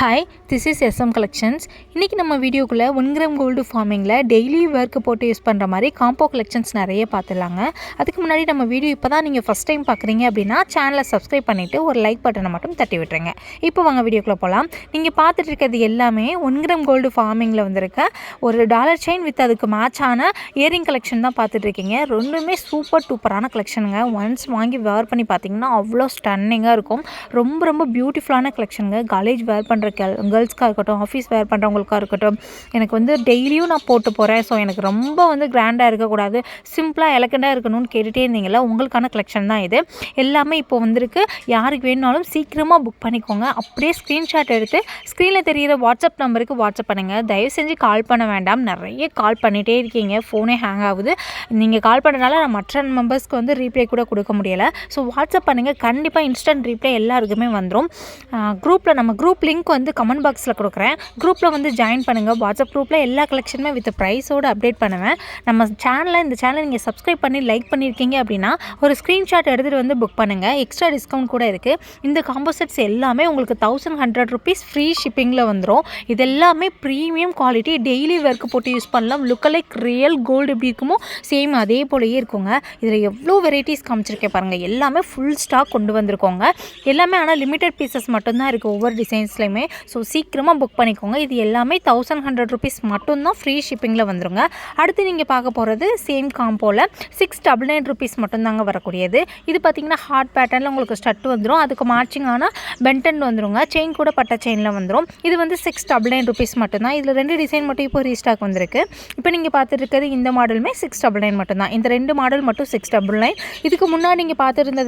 Hi this is SM collections இன்றைக்கி நம்ம வீடியோக்குள்ளே ஒன் கிராம் கோல்டு ஃபார்மிங்கில் டெய்லி ஒர்க்கு போட்டு யூஸ் பண்ணுற மாதிரி காம்போ கலெக்ஷன்ஸ் நிறைய பார்த்துலாங்க அதுக்கு முன்னாடி நம்ம வீடியோ இப்போ தான் நீங்கள் ஃபஸ்ட் டைம் பார்க்குறீங்க அப்படின்னா சேனலை சப்ஸ்கிரைப் பண்ணிவிட்டு ஒரு லைக் பட்டனை மட்டும் தட்டி விட்டுருங்க. இப்போ வாங்க வீடியோக்குள்ளே போகலாம் நீங்கள் பார்த்துட்டு இருக்கிறது எல்லாமே ஒன் கிராம் கோல்டு ஃபார்மிங்கில் வந்திருக்க. ஒரு டாலர் செயின் வித் அதுக்கு மேட்சான இயரிங் கலெக்ஷன் தான் பார்த்துட்ருக்கீங்க ரெண்டுமே சூப்பர் டூப்பரான கலெக்ஷனுங்க ஒன்ஸ் வாங்கி வேர் பண்ணி பார்த்தீங்கன்னா அவ்வளோ ஸ்டன்னிங்காக இருக்கும். ரொம்ப ரொம்ப பியூட்டிஃபுல்லான கலெக்ஷனுங்க காலேஜ் வேர் பண்ணுற கேர்ள் கேர்ள்ஸ்க்காக இருக்கட்டும் ஆஃபீஸ் வேர் பண்ணுறவங்களுக்காக இருக்கட்டும் எனக்கு வந்து டெய்லியும் நான் போட்டு போகிறேன் ஸோ எனக்கு ரொம்ப வந்து கிராண்டாக இருக்கக்கூடாது. சிம்பிளாக எலக்கண்டாக இருக்கணும்னு கேட்டுகிட்டே இருந்தீங்களா உங்களுக்கான கலெக்ஷன் தான் இது. எல்லாமே இப்போ வந்திருக்கு. யாருக்கு வேணுனாலும் சீக்கிரமாக புக் பண்ணிக்கோங்க. அப்படியே ஸ்க்ரீன்ஷாட் எடுத்து ஸ்க்ரீனில் தெரிகிற வாட்ஸ்அப் நம்பருக்கு வாட்ஸ்அப் பண்ணுங்கள் தயவு செஞ்சு கால் பண்ண வேண்டாம். நிறைய கால் பண்ணிகிட்டே இருக்கீங்க. ஃபோனே ஹேங் ஆகுது. நீங்கள் கால் பண்ணனால நான் மற்ற மெம்பர்ஸ்க்கு வந்து ரீப்ளை கூட கொடுக்க முடியலை. ஸோ வாட்ஸ்அப் பண்ணுங்கள் கண்டிப்பாக இன்ஸ்டன்ட் ரீப்ளை எல்லாருக்குமே வந்துடும் குரூப்பில் நம்ம குரூப் லிங்க் வந்து கமெண்ட் பாக்ஸில் கொடுக்குறேன். குரூப்பில் வந்து ஜாயின் பண்ணுங்கள் வாட்ஸ்அப் குரூப்பில் எல்லா கலெக்ஷனுமே வித் ப்ரைஸோடு அப்டேட் பண்ணுவேன். நம்ம சேனலை இந்த சேனலை நீங்கள் சப்ஸ்கிரைப் பண்ணி லைக் பண்ணியிருக்கீங்க அப்படின்னா ஒரு ஸ்க்ரீன்ஷாட் எடுத்துகிட்டு வந்து புக் பண்ணுங்கள் எக்ஸ்ட்ரா டிஸ்கவுண்ட் கூட இருக்குது இந்த காம்போசெட்ஸ் எல்லாமே உங்களுக்கு தௌசண்ட் ஹண்ட்ரட் ருபீஸ் ஃப்ரீ ஷிப்பிங்கில் வந்துடும் இது எல்லாமே ப்ரீமியம் குவாலிட்டி டெய்லி ஒர்க்கு போட்டு யூஸ் பண்ணலாம். லுக் லைக் ரியல் கோல்டு எப்படி இருக்குமோ சேம் அதே போலயே இருக்குங்க. இதில் எவ்வளோ வெரைட்டிஸ் காமிச்சிருக்கேன் பாருங்கள் எல்லாமே ஃபுல் ஸ்டாக் கொண்டு வந்திருக்கோங்க. எல்லாமே ஆனால் லிமிட்டட் பீசஸ் மட்டும்தான் இருக்குது ஒவ்வொரு டிசைன்ஸ்லையுமே ஸோ சீக்கிரமாக புக் பண்ணிக்கோங்க. இது எல்லாமே தௌசண்ட் ஹண்ட்ரட் ருபீஸ் மட்டும்தான் ஃப்ரீ ஷிப்பிங்கில் வந்துருங்க. அடுத்து நீங்கள் பார்க்க போகிறது சேம் காம்போவில் சிக்ஸ் டபுள் நைன் ருபீஸ் மட்டும்தாங்க வரக்கூடியது. இது பார்த்தீங்கன்னா ஹார்ட் பேட்டர்னில் உங்களுக்கு ஸ்டட் வந்துடும் அதுக்கு மேட்சிங்கான பென்டன் வந்துருங்க. செயின் கூட பட்ட செயினில் வந்துடும் இது வந்து சிக்ஸ் டபுள் நைன் ருபீஸ் மட்டும்தான். இதில் ரெண்டு டிசைன் மட்டும் இப்போ ரீஸ்டாக் வந்திருக்கு. இப்போ நீங்கள் பார்த்துட்டு இருக்கிறது இந்த மாடலுமே சிக்ஸ் டபுள் நைன் மட்டும்தான். இந்த ரெண்டு மாடல் மட்டும் சிக்ஸ் டபுள் நைன் இதுக்கு முன்னாடி நீங்கள் பார்த்துருந்தது